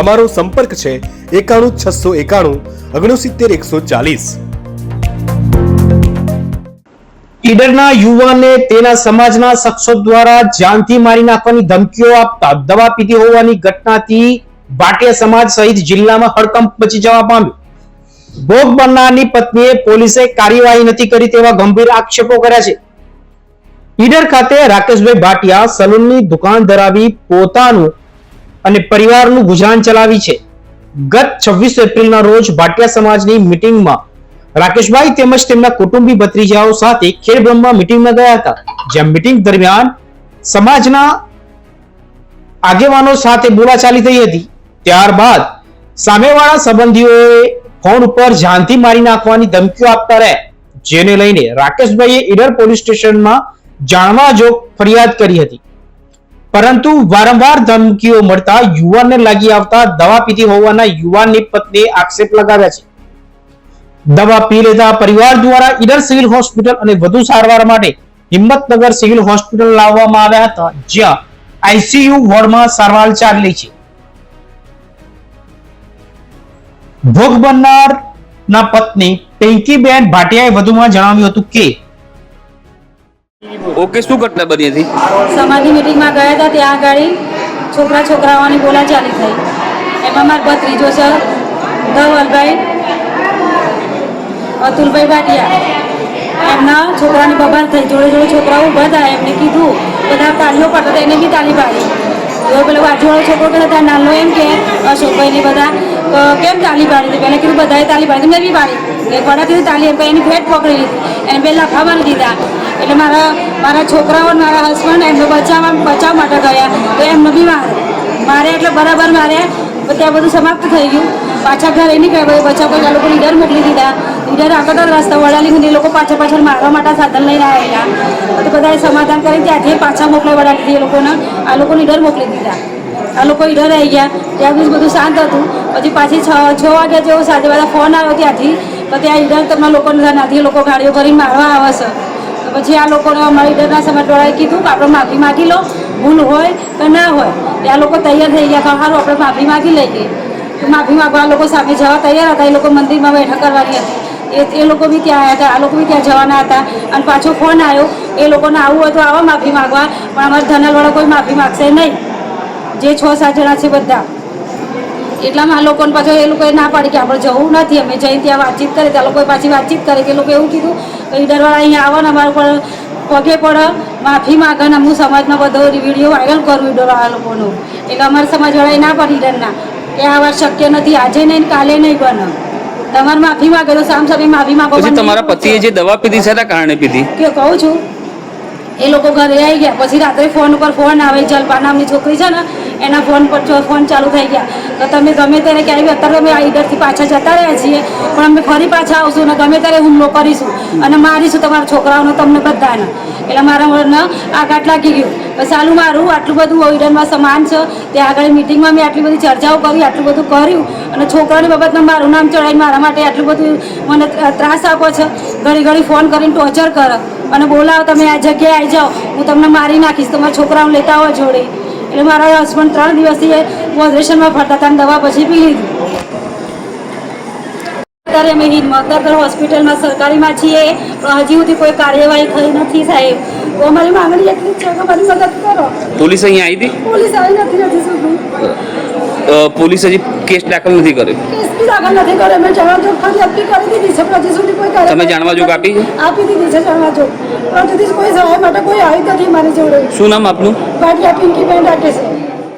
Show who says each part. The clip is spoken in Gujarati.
Speaker 1: અમારો સંપર્ક છે એકાણું છસો એકાણું ઓગણસિત્તેર એકસો ચાલીસ.
Speaker 2: ઈડરના યુવાનને તેના સમાજના શખ્સો દ્વારા જાનથી મારી નાખવાની ધમકીઓ આપતા દવા પીધી હોવાની ઘટનાથી ભાટિયા સમાજ સહિત જિલ્લામાં હડકંપ મચી જવા પામ્યો. ભોગ બનનારની પત્નીએ પોલીસે કાર્યવાહી નથી કરી તેવા ગંભીર આક્ષેપો કર્યા છે. ઈડર ખાતે રાકેશભાઈ ભાટિયા સલૂનની દુકાન ધરાવી પોતાનું અને પરિવારનું ગુજરાન ચલાવી છે. ગત છવ્વીસ એપ્રિલના રોજ ભાટિયા સમાજની મિટિંગમાં રાકેશભાઈ તેમજ તેમના કુટુંબી ભત્રીજાઓ સાથે ખેડબ્રહ્મા મિટિંગમાં ગયા હતા. જ્યાં મિટિંગ દરમિયાન સમાજના આગેવાનો સાથે બોલાચાલી થઈ હતી. ત્યારબાદ સામેવાળા સંબંધીઓએ ફોન ઉપર જાનથી મારી નાખવાની ધમકીઓ આપતા રહ્યા, જેને લઈને રાકેશભાઈએ ઈડર પોલીસ સ્ટેશનમાં જાણવા જોગ ફરિયાદ કરી હતી. પરંતુ વારંવાર ધમકીઓ મળતા યુવાનને લાગી આવતા દવા પીધી હોવાના યુવાનની પત્નીએ આક્ષેપ લગાવ્યા છે. દવા પી લેતા પરિવાર દ્વારા ઈડર સિવિલ હોસ્પિટલ અને વધુ સારવાર માટે હિંમતનગર સિવિલ હોસ્પિટલ લાવવામાં આવ્યા હતા, જ્યાં આઈસીયુ વોર્ડમાં સારવાર ચાલી છે. ભોગ બનનાર ના પત્ની પિંકીબેન ભાટિયાએ વધુમાં જણાવ્યું હતું કે
Speaker 3: ઓકે, શું ઘટના બની હતી?
Speaker 4: સમાજની મિટિંગમાં ગયા હતા, ત્યાં આગળ છોકરા છોકરાઓની બોલાચાલી થઈ. એમાં મારો ભત્રીજો છે, ધવલભાઈ, અતુલભાઈ ભાટિયા. એમના છોકરાની બબાલ થઈ. જોડે જોડે છોકરાઓ ઊભા હતા એમને કીધું, બધા તાલીઓ પાડતા હતા એને બી તાલી પાડી. તો પેલો બાજુવાળો છોકરો કે ત્યાં નાનો એમ કે, અશોકભાઈને બધા તો કેમ તાલી પાડી હતી પહેલાં કીધું, બધાએ તાલી પાડી મેં બી પાડી. એક વડા કીધું તાલી એમ એની ભેટ પકડી લીધી. એને બે લાફા મારી દીધા. મારા મારા છોકરાઓ મારા હસબન્ડ એમને બચાવવા, બચાવ માટે ગયા. તો એમને બી મારે. મારે એટલે બરાબર મારે. ત્યાં બધું સમાપ્ત થઈ ગયું. પાછા ઘરે નીકળ્યા કહેવાય બચાવ પછી આ લોકો લીડર મોકલી દીધા. લીડર આગળ રસ્તા વડાલી ને લોકો પાછા પાછળ મારવા માટે સાધન લઈને આવેલા. તો બધાએ સમાધાન કરી ત્યાંથી પાછા મોકલાઈ વડાલી એ લોકોને. આ લોકો લીડર મોકલી દીધા. આ લોકો ઈડર આવી ગયા. ત્યાં બી બધું શાંત હતું. પછી પાછી છ છ વાગ્યા જેવો સાંજે બધા ફોન આવ્યો ત્યાંથી. તો ત્યાં ઈડર તમારા લોકોને ત્યાંથી લોકો ગાડીઓ ભરીને મારવા આવે છે. પછી આ લોકોને અમારી ઈડરના સમાજવાળાએ કીધું કે આપણે માફી માગી લો, ભૂલ હોય કે ના હોય ત્યાં લોકો તૈયાર થઈ ગયા તો સારું આપણે માફી માગી લઈએ. માફી માગવા આ લોકો સામે જવા તૈયાર હતા, એ લોકો મંદિરમાં બેઠક કરવાની હતી. એ એ લોકો બી ત્યાં આવ્યા હતા, આ લોકો બી ત્યાં જવાના હતા. અને પાછો ફોન આવ્યો, એ લોકોને આવું હોય તો આવો માફી માગવા, પણ અમારા ધનલવાળા કોઈ માફી માગશે નહીં. જે છ સાત જણા છે બધા. એટલામાં આ લોકોને પાછો એ લોકોએ ના પાડી કે આપણે જવું નથી, અમે જઈને ત્યાં વાતચીત કરે ત્યાં લોકોએ પાછી વાતચીત કરે કે એ લોકો એવું કીધું કે ઈડરવાળા અહીંયા આવો ને અમારા પણ પગે પડે. માફી માગે ને હું સમાજનો બધો વીડિયો વાયરલ કરું ઈડરવાળા લોકોનો. એટલે અમારા સમાજવાળાએ ના પાડી ઈડરના કે આ વાત શક્ય નથી. આજે નહીં કાલે નહીં બને. તમારે માફી માગે તો સામ સામે માફી માગો
Speaker 3: પછી તમારા પતિએ જે દવા પીધી છે એના કારણે પીધી?
Speaker 4: કે કહું છું? એ લોકો ઘરે આવી ગયા. પછી રાત્રે ફોન ઉપર ફોન આવે જલપા નામની છોકરી છે ને એના ફોન પર ફોન ચાલુ થઈ ગયા. તો તમે ગમે ત્યારે ક્યાંય અત્યારે અમે આ ઈડરથી પાછા જતા રહ્યા છીએ, પણ અમે ફરી પાછા આવશું ને ગમે ત્યારે હુમલો કરીશું અને મારીશું તમારા છોકરાઓને તમને બધાને. એટલે મારા મને આઘાત લાગી ગયું. બસ સાલું મારું, આટલું બધું ઈડરમાં સમાન છે ત્યાં આગળ મિટિંગમાં મેં આટલી બધી ચર્ચાઓ કરી, આટલું બધું કર્યું અને છોકરાની બાબતમાં મારું નામ ચડાવીને મારા માટે આટલું બધું મને ત્રાસ આપો છે. ઘડી ઘડી ફોન કરીને ટોર્ચર કર અને બોલાવો, તમે આ જગ્યાએ આવી જાઓ. હું તમને મારી નાખીશ, તમારા છોકરાઓને લેતા આવો જોડે. એટલે મારા હસબન્ડ ત્રણ દિવસથી પોઝિશનમાં ફરતા હતા અને દવા પછી પી લીધી. અત્યારે અમે હિંમતનગર હોસ્પિટલમાં સરકારીમાં છીએ. પણ હજી સુધી કોઈ કાર્યવાહી થઈ નથી સાહેબ. અમારી માંગણી એટલી જ છે કે મારી મદદ કરો.
Speaker 3: પોલીસ અહીંયા આવી હતી?
Speaker 4: પોલીસ આવી નથી હજી સુધી.
Speaker 3: પોલીસ હજી કેસ દાખલ નથી કર્યો.
Speaker 4: દાખલ નથી કરે મેં જાણવા જોગ ફરિયાદ કરી દીધી છે. હજી સુધી કોઈ
Speaker 3: તમે જાણવા જોગ આપી
Speaker 4: આપી દીધી છે જાણવા જોગ પણ કોઈ સહાય માટે કોઈ આવી નથી મારી જોડે.
Speaker 3: શું નામ આપનું?
Speaker 4: ગાડી પિંકી બેન રાકેશ. છે